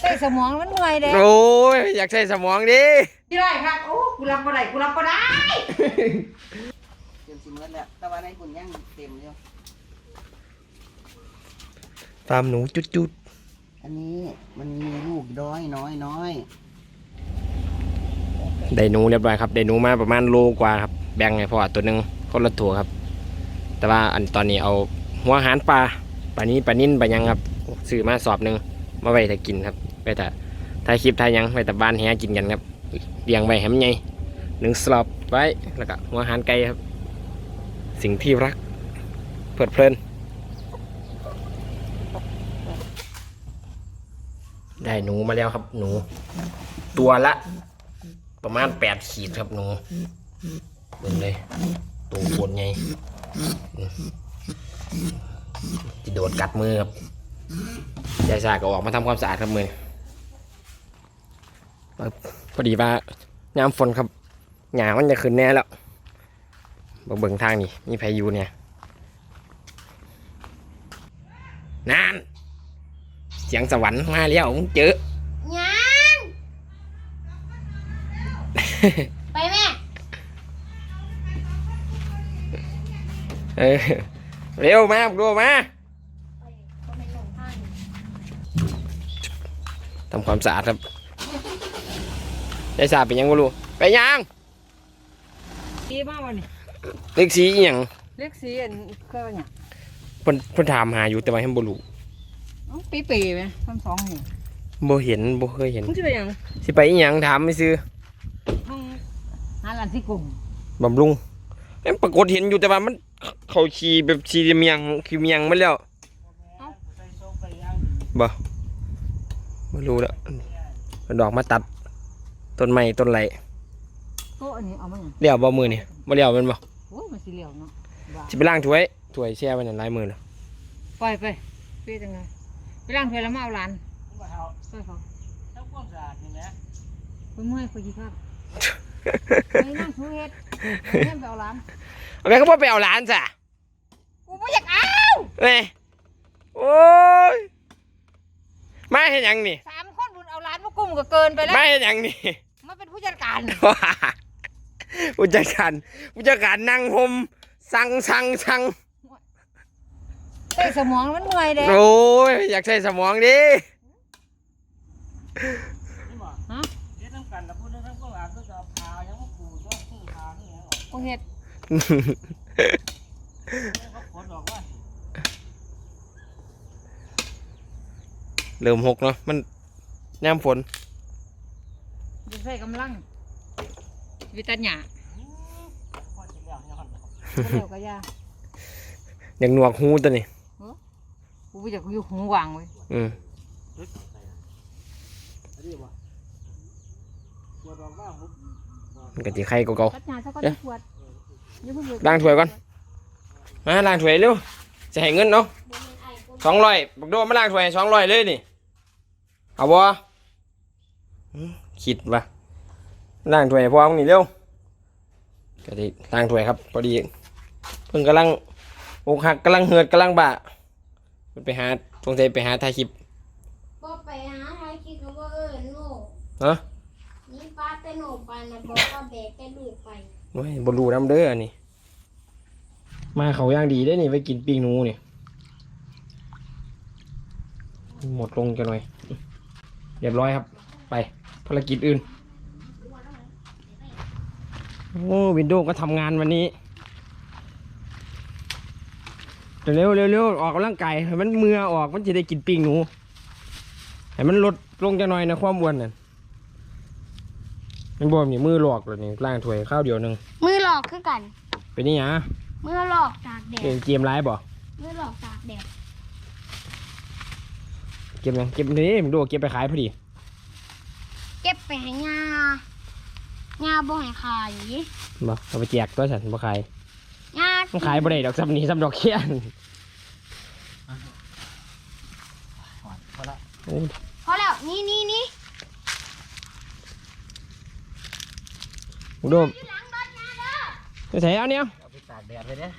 ใส่สมองมันเมื่อยเด้โอ้ยอยากใช้สมองดิที่ได้ครับโอ้กูรับบ่ได้กูรับบ่ได้เต็มสิเมื่อแล้วแต่ว่าในบุญยังเต็มอยู่ฟาร์มหนูจุดจุดอันนี้มันมีลูกน้อยน้อยน้อยๆได้หนูเรียบร้อยครับได้หนูมาประมาณโลกว่าครับแบ่งให้พ่อตัวหนึงคนละถั่วครับ แต่ว่าอันตอนนี้เอาหัวอาหารปลาปลานี้ปลานิ่นปลายังครับซื้อมาสอบหนึ่งมาไว้แต่กินครับ ไว้แต่ถ่ายคลิปถ่ายยังไว้แต่บ้านแหกินกันครับเลี้ยงไว้แหมใหญ่หนึ่งสลอบไว้แล้วก็หัวอหารไก่ครับ สิ่งที่รักเพลิดเพลิน ได้หนูมาแล้วครับ หนู ตัวละ ประมาณแปดขีดครับหนูเบิ่งเลยตัวโคตรใหญ่จะโดดกัดมือครับยายสาก็ออกมาทำความสะอาดครับมือ พอดีว่ายามฝนครับหยามันจะขึ้นแน่แล้วเบิ่งเบิ่งทางนี่มีพายุเนี่ยนานเสียงสวรรค์มาแล้วมึงเจอยังไปแม่เออเร็วมาดูมาทำความสะอาดครับ ได้สะอาดเป็นยังบ่รู้ไปยังดีมากวันนี้เล็กสีอหยังเล็กสีอันก็เนี่ยเพิ่นเพิ่นถามหาอยู่แต่ว่าให้บ่รู้ปีปีๆไหมทั้งสองนี่บ่เห็นบ่เคยเห็น มึงจะไปยังสิไปอีหยังถามไม่ซื้อห้องหาหลานที่กลุ่มบำรุงเอ้ยปรากฏเห็นอยู่แต่ว่ามัน เขาขี่แบบขี่เมียงขี่เมียงมาแล้วบ่ไม่รู้แล้วเอาดอกมาตัด ต้นไม้ต้นไรโต๊ะอันนี้เอามาอย่างเลี้ยวบ่มือนี่บ่เลี้ยวแมันบ่โอ้ยมันสีเหลียวเนาะบ้าสิไปล้างถ้วยถ้วยแช่ไว้นั่นหลายมือแล้วไปไปไปจังไงไปล้างถ้วยแล้วมาเอาหลานไปเขาทำความสะอาดนี่นะไปเมื่อยคุยครับไปนั่งชูเฮ็ดไปเล่นไปเอาหลานเอาแม่ก็บ่ไปเอาหลานจ้ะกูไม่อยากเอาเอ้ยโอ้ยมาเฮ็ดหยังนี่สามคนบุญเอาหลานมากลุ่มก็เกินไปแล้ว มาเฮ็ดหยังนี่มาเป็น ผู้จัดการ ผู้จัดการผู้จัดการนั่งห่มสั่งสั่งสั่งใส่สมองมันเมื่อยเด้โอ้ยอยากใช้สมองดินี่บ่ฮะเฮ็ดน้ำกันแล้วพูดเรื่องทำความสะอาดก็จะเอาพายังมาปูก็ซื้อพานี่ยังออกกูเฮ็ดเขาขนออกว่าเริ่มหกเนาะมันย่ำฝน จะใส่กำลังวิตัญญาพอจะแล้วย้อนเดี๋ยวก็ยาอย่างหนวกหูตัวนี้กูไปจากอยู่หูวางไว้อืมอันนี้บ่ปวดออกว่าหุบมันก็สิไข่เก่าตัดหญ้าซะก็เอ๊ะปวดอย่าเพิ่งเบิกๆล้างถ้วยก่อนมาล้างถ้วยเร็วจะให้เงินเนาะสองร้อยบักโดมาล้างถ้วยสองร้อยเลยนี่เอาบ่อืมคิดว่า ล้างถ้วยให้พอมึงนี่เร็วก็ได้ล้างถ้วยครับพอดี เพิ่งกำลังอกหักกำลังเหือดกำลังบะมันไปหาสงสัยไปหาถ่ายคลิปบ่ไปหาใครคิดก็ว่าเออโน่ฮะนี่ป้าแต่โน่ไปนะบอกว่าแบกแต่ลูกไปโอ้ยบรูน้ำเด้ออันนี้ มาเขาย่างดีได้นี่ไปกินปิ้งหนูนี่หมดลงกันหน่อยเรียบร้อยครับ ไปภารกิจอื่น โอ้วินโดว์ก็ทำงานวันนี้ เร็วเร็วเร็วออกกำลังกายให้มันเมือออกมันจะได้กินปิ้งหนูให้มันลดลงจะหน่อยนะความอ้วนน่ะมันบวมนี่มือหลอกเลยนี่ล่างถ้วยข้าวเดียวหนึงมือหลอกคือกัน เป็นนี่หยะมือหลอกตากแดเกดมเกมไลฟ์บ่มือหลอกตากแดดเกมยังเกมนี้มึงดูเกมไปขายพอดี เก็บไปให้งา งาบ่ให้ขายบ่เอาไปแจกตัวฉันบ่ขายงามันขายบ่ได้ดอกซ้ำนี้ซ้ำดอกเขี้ยนพอละโอ้ยพอแล้วนี่นี่นี่มึงดูอยู่หลังรถงาเด้อไปใส่เอาเนี่ยเอาไปตากแดดเลยเด้อ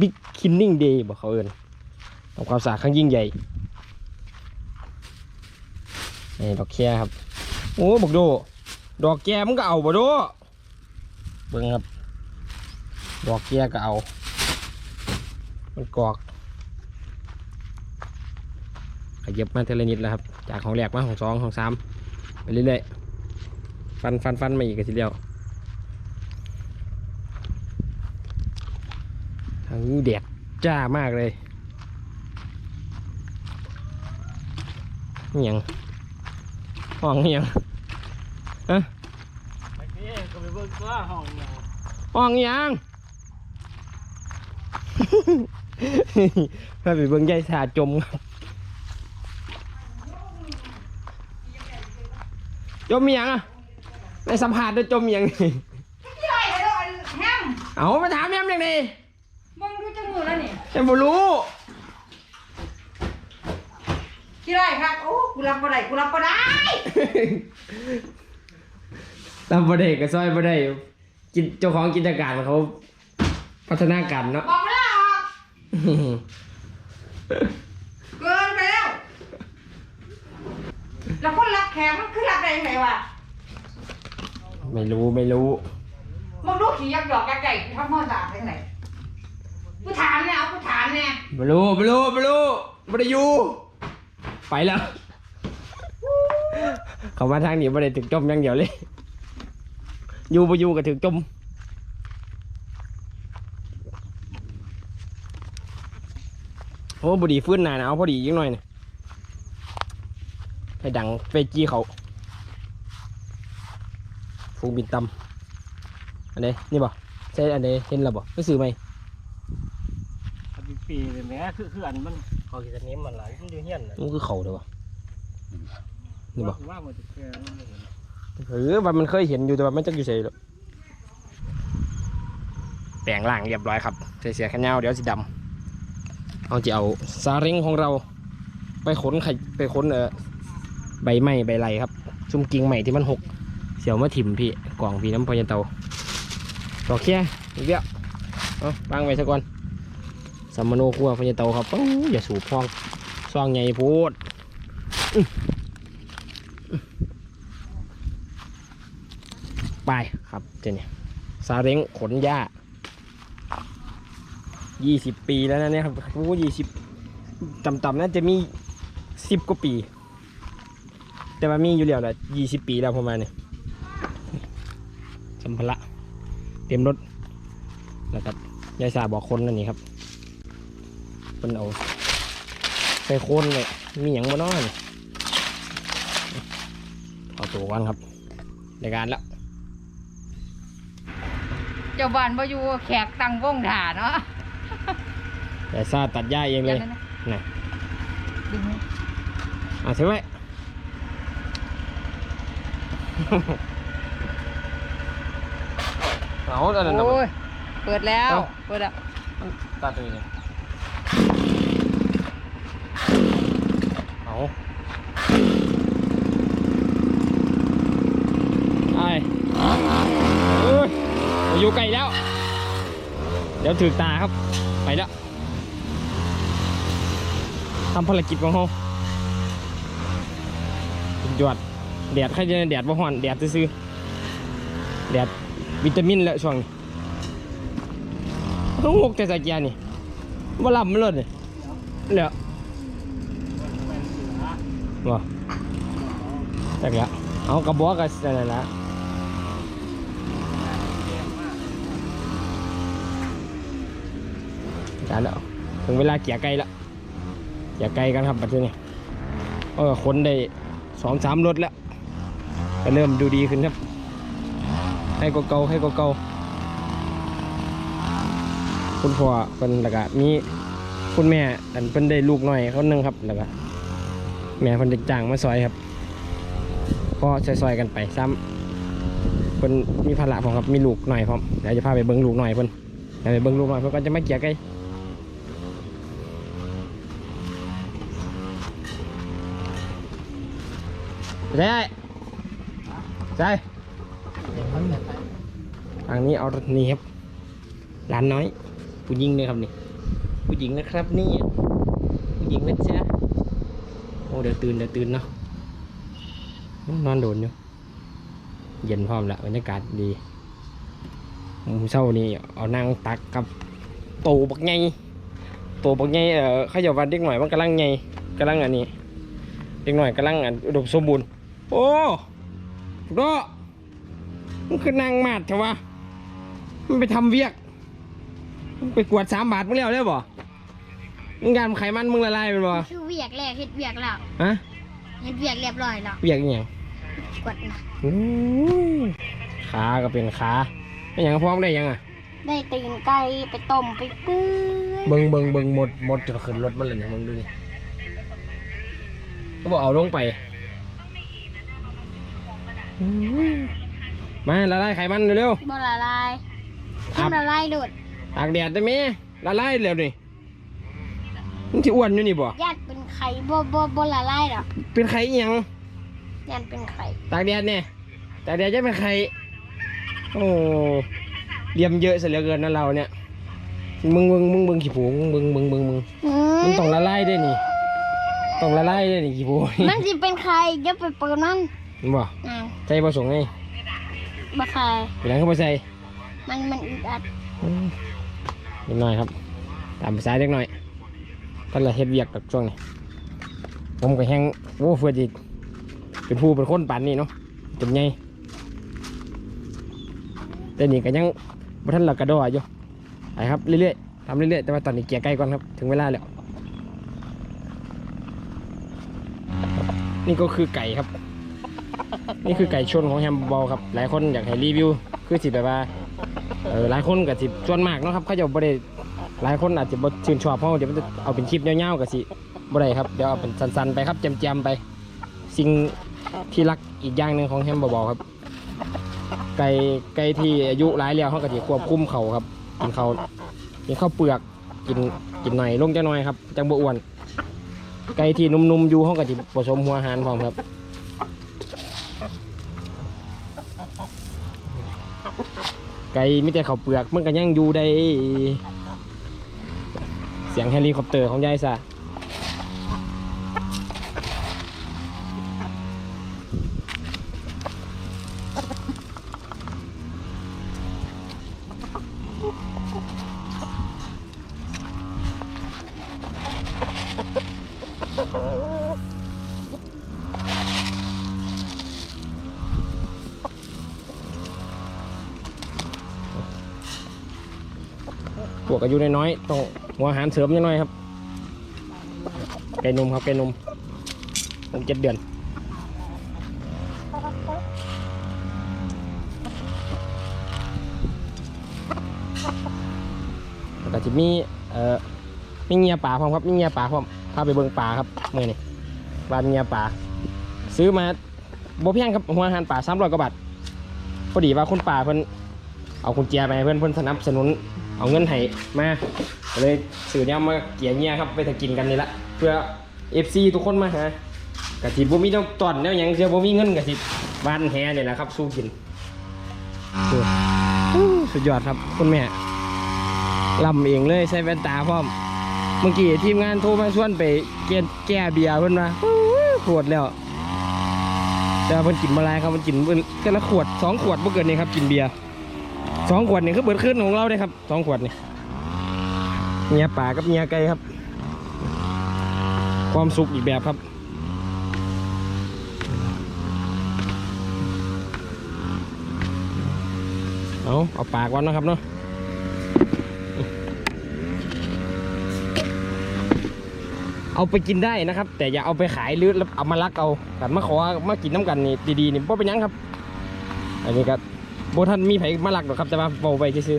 บิ๊กคินนิ่งเดย์บอกเขาเอินทำความสะอาดครั้งยิ่งใหญ่เนี่ดอกแค่ครับ โอ้บอกโดดอกแก้มันก็เอาบ่โดเบิ่งครับ ดอกแก้ก็เอา มันกอกขยับมาเทลนิดแล้วครับ จากของแรกมาของสองของสามไปเรื่อยๆ ฟันฟันฟันมาอีกกันทีเดียว ทางนี้แดดจ้ามากเลยนี่ยัง ห้องนี่หยังเมื่อกี้ก็ไปเบิ่งตัวห้องเนี่ยห้องนี่หยังมาไปเบิ่งยายสาจมครับจมมีหยังอะในสัมผัสด้วยจมมีหยังนี่ที่ไรเลยอันแฮมเอามาถามแม่มยังไงมึงดูจังมือแล้วนี่ยังบ่รู้ ที่ไรครับโอ้กูรับบ่ได้กูรับบ่ได้ตามประเด็กกับซอยประเด็กินเจ้าของกิจการเขาพัฒนาการเนาะบอกไม่ได้ออกเกินไปแล้วแล้วคนรับแขกมันคือรับได้ยังไงวะไม่รู้ไม่รู้มึงดูขี้ยักหยอกยักใหญ่ทำมอสาดยังไงกูถามเนี่ยเอากูถามเนี่ยไม่รู้ไม่รู้ไม่รู้ไม่ได้อยู่ ไปแล้ว เขามาทางนี้ไม่ได้ถึงจมอย่างเดียวเลย อยู่ไปอยู่ก็ถึงจมโอ้บุดีฟื้นหนาหนาวพอดียิ่งหน่อยนะให้ดังไปจี้เขาฟูงบินตำอันนี้นี่บ่ใช่อันนี้เห็นแล้วบ่ไม่ซื้อไหมอันนี้ปีเลยแหม่คือคืออันมัน เขาคิดอันนี้มันหลายมันอยู่เฮียนน่ะมันคือเขาเด้อวะนี่บ่ว่ามันจะแก่มันบ่เห็นเออว่ามันเคยเห็นอยู่แต่ว่ามันจะอยู่ใส่แล้วแปลงร่างเรียบร้อยครับใส่เสียแขนยาวเดี๋ยวสีดำเอาจะเอาซาเล้งของเรา ไปขนไข่ไปขนเออใบไม้ใบไรครับ ชุมกิ่งใหม่ที่มันหกเสียวมาถิ่มพี่กล่องพี่น้ำพอยันเตาดอกแค่อีกเดียวเอาวางไว้ซะก่อน สัมมโนครัวพอยันเตาครับอยอย่าสูบพองซองใหญ่พูดไปครับเจนี่ซาเล้งขนหญ้ายี่สิบปีแล้วนะเนี่ยครับโอ้ยี่สิบต่ำๆน่าจะมีสิบกว่าปี แต่ว่ามีอยู่แล้วแหละยี่สิบปีแล้วประมาณเนี่ยสัมภาระเต็มรถแล้วก็ยายสาบอกคนนั่นนี่ครับ เป็นเอาไปโคนเลยมีอย่างมาน้อยเอาตัวกันครับในการแล้วเจ้าบ้านบ่อยู่แขกตั้งวงถ่าเนาะแต่ซาตัดหญ้าเองเลยน่ะดึงไว้อะถือไว้เอาตอนนั้นน่ะโอ้ยเปิดแล้วเอ้าเปิดแล้วมันตัดตรงนี้เลยเอาไอ้เอ้ยอยู่ ไกลแล้ว เดี๋ยวถือตาครับ ไปแล้วทำภารกิจของเขาสุดยอดแดดใครจะแดดบ่ฮ้อนแดดซื่อแดดวิตามินแล้วช่วงนี้ต้องหกแต่สแกนนี่บ่หลับมันเลยนี่เหลือบ่จักแล้วเอากระบอกกันั่นแหละ จานแล้วถึงเวลาเกี่ยไก่แล้วเกี่ยไก่กันครับบัดนี้เออคนได้สองสามรถแล้วก็เริ่มดูดีขึ้นครับให้ก็เก่าให้ก็เก่าคุณพ่อเป็นแล้วก็มีคุณแม่อันเป็นได้ลูกหน่อยคนหนึ่งครับแล้วก็แม่เพิ่นได้จ้างมาซอยครับก็ซอยๆกันไปซ้ำเพิ่นมีภาระพร้อมครับมีลูกหน่อยพร้อมเดี๋ยวจะพาไปเบิ่งลูกหน่อยเพิ่นเดี๋ยวไปเบิ่งลูกหน่อยเพิ่นก็จะมาเกี่ยไก่ ใช่ใช่ทางนี้เอานี่ครับหลานน้อย ผู้หญิงเลยครับนี่ ผู้หญิงนะครับนี่ ผู้หญิงนะจ๊ะโอ้เดี๋ยวตื่นเดี๋ยวตื่นเนาะนอนโดนอยู่เย็นพร้อมละบรรยากาศดีมุมเช้านี้เอานั่งตักกับโตบักไงโตบักไงเออขาจะว่าเด็กหน่อยมันกำลังไงกำลังอันนี้เด็กหน่อยกำลังอันอุดมสมบูรณ์ โอ้โดมันคือนั่งมาดใช่ปะมันไปทำเวียก มันไปกวดสามบาทมึงแล้วได้บ่มึงการไขมันมึงละลายเป็นบ่คือเวียกแล้วเฮ็ดเวียกแล้วฮะเฮ็ดเวียกเรียบร้อยแล้วเวียกอหย่างกดนะอู้ยขาก็เป็นขาไม่อย่างพร้อมได้ยังอะได้ตีนไก่ไปต้มไปตื้อเบิงเบิงเบิงหมดหมดจนขึ้นรถมันเลยเนี่ยมึงดูดิก็บอกเอาลงไปอู้ย มาละลายไขมันเร็วบ่ละลายครัมับนละลายโดดๆตากแดดได้ไหมละลายเร็วนี่มึงที่อ้วนอยู่นี่บ่ญาติเป็นไข่บ่บ่บ่ละลายดอกเป็นไข่อิหยังญาติเป็นไข่ตากแดดเนี่ยตากแดดจะเป็นไข่โอ้เลียมเยอะซะเหลือเกินนะเราเนี่ยมึงมึงมึงมึงขี้ผูมึงมึงมึงมึงมึงอืมันมต้องละลายด้วยนี่ต้องละลายด้วยนี่ขี้ผู มันสิเป็นไข่อย่าไปเปิดมัน มันบ่อ่าใจประสงค์ไงบ่ไข่เป็นหยังเข้าไปใส่มันมันอึดอัดอืมนิดหน่อยครับ ตามภาษาเล็กหน่อยท่านละเฮ็ดเวียกกับช่วงนี้ ผมก็แห้งโอ้เฟื่อจิเป็นผู้เป็นคนป่านนี้เนาะจนไงแต่นี่ก็ยังบ่ทันละกระโดดอยู่ไปครับเรื่อยๆทำเรื่อยๆแต่ว่าตอนนี้เกียร์ใกล้ก่อนครับ ถึงเวลาแล้ว นี่ก็คือไก่ครับ นี่คือไก่ชนของแฮมเบอลครับ หลายคนอยากให้รีวิว คือสิแบบว่าเออหลายคนกับสิส่วนมากเนาะครับเขาจะบ่ได้หลายคนอาจจะบ่ชื่นชอบเพราะเดี๋ยวมันจะเอาเป็นคลิปยาวๆกับสิบ่ได้ครับเดี๋ยวเอาเป็นสั้นๆไปครับแจมๆไป สิ่งที่รักอีกอย่างหนึ่งของแฮมเบอลครับ ไก่ไก่ที่อายุหลายแล้วเขาก็จะควบคุมเขาครับกินเขากินข้าวเปลือกกินกินหน่อยลงจะหน่อยครับจังบ่อ้วนไก่ที่นุ่มๆอยู่เขาก็จะผสมหัวอาหารพร้อมครับ ไก่ไม่แต่ข้าวเปลือกมันก็ยังอยู่ได้ เสียงเฮลิคอปเตอร์ของยายซะ วกอายุน้อยๆต้องหัวอาหารเสริมนิดหน่อยครับ ไก่นมครับไก่นมหกเจ็ดเดือนแล้วก็จะมีเอ่อมีเงียป่าพร้อมครับมีเงียป่าพร้อมพาไปเบิ่งป่าครับเมื่อนี่บ้านเงียป่า ซื้อมาบ่แพงครับหัวอาหารป่าสามร้อยกว่าบาทพอดีว่าคุณป่าเพิ่นเอาคุณเจียไปเพิ่นเพิ่นสนับสนุน เอาเงินให้มาก็เลยซื้อเนี่ยมาเกี่ยเงียครับไปถ้ากินกันนี่ละเพื่อ FC ทุกคนมาหากะสิบ่มีต้องตอนแนวหยังเสียบ่มีเงินกะสิบ้านแฮเนี่ยแหละครับ สู้กินดูอู้สุดยอดครับคุณแม่ลำเองเลยใส่แว่นตาพร้อม เมื่อกี้ทีมงานโทรมาชวนไปเกณฑ์แก้เบียร์เพิ่นว่าขวดแล้วแต่ว่าเพิ่นกินมาหลายครับมันกินเพิ่นแต่ละขวดสองขวดเมื่อเกินนี่ครับกินเบียร์ สองขวดนี่คือเบิดขึ้นของเราเลยครับสองขวดนี่เมียป่ากับเมียไก่ครับ ความสุขอีกแบบครับเอาเอาปากวันนะครับเนาะเอาไปกินได้นะครับ แต่อย่าเอาไปขายหรือเอามาลักเอากันมาขอมากินน้ำกันนี่ดีๆนี่บ่เป็นยังครับ อันนี้ก็ โบท่านมีไผมาลักหรอกครับแต่ว่าเบาไปซื้อ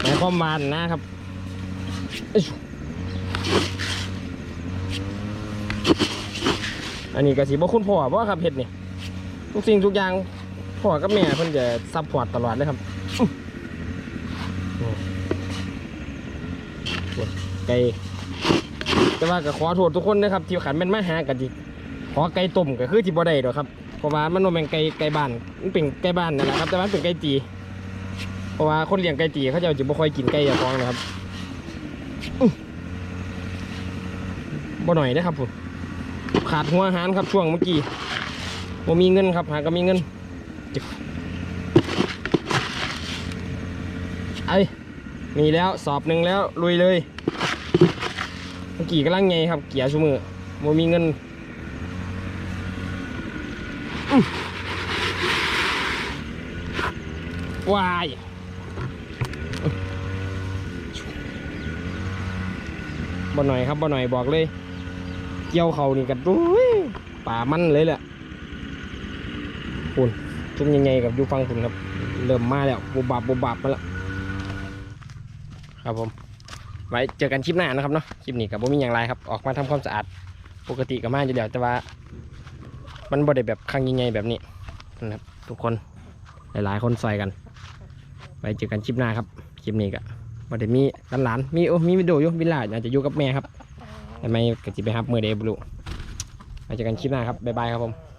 หมายความมานะครับอันนี้ก็สีบ่คุณพ่อเพราะว่าครับเห็ดนี่ทุกสิ่งทุกอย่างพ่อกับแม่เพิ่นจะซัพพอร์ตตลอดเลยครับไก่แต่ว่าก็ขอโทษทุกคนนะครับที่ขันแม่นมาหากันจิขอไก่ต้มก็คือที่บ่ได้ดอกครับ เพราะว่ามันบ่แม่นไก่ไก่บ้านมันเป็นไก่บ้านนั่นแหละครับ แต่ว่ามันเป็นไก่จีเพราะว่าคนเลี้ยงไก่จีเขาจะจะบ่ค่อยกินไก่ยาฟองนะครับบ่หน่อยนะครับผมขาดหัวอาหารครับช่วงเมื่อกี้บ่มีเงินครับ หาก็มีเงินไอ้มีแล้วสอบหนึ่งแล้วลุยเลย เมื่อกี้กำลังไงครับ เกียร์ชูมือบ่มีเงินอื้อ วายบ่หน่อยครับบ่หน่อยบอกเลย เกี่ยวเขานี่กันอุ้ยป่ามันเลยแหละคุณจุ่มยังไงกับยูฟังคุณครับ เริ่มมาแล้วบุบบับบุบบับมาแล้วครับผม ไว้เจอกันคลิปหน้านะครับเนาะคลิปนี้กับผมมีอย่างไรครับ ออกมาทำความสะอาด ปกติกับมาอยู่แล้วแต่ว่า มันบ่ได้แบบครั้งยังไงแบบนี้นะครับทุกคนหลายๆคนซอยกัน ว้เจอกันคลิปหน้าครับ คลิปนี้ก็บ่ได้มีหลานมีโอ้มีวิดีโออยู่วิลล่าอาจจะอยู่กับแม่ครับทำไมกะจิไปฮับมือเดบลุไปเจอกันคลิปหน้าครับบ๊ายบายครับผม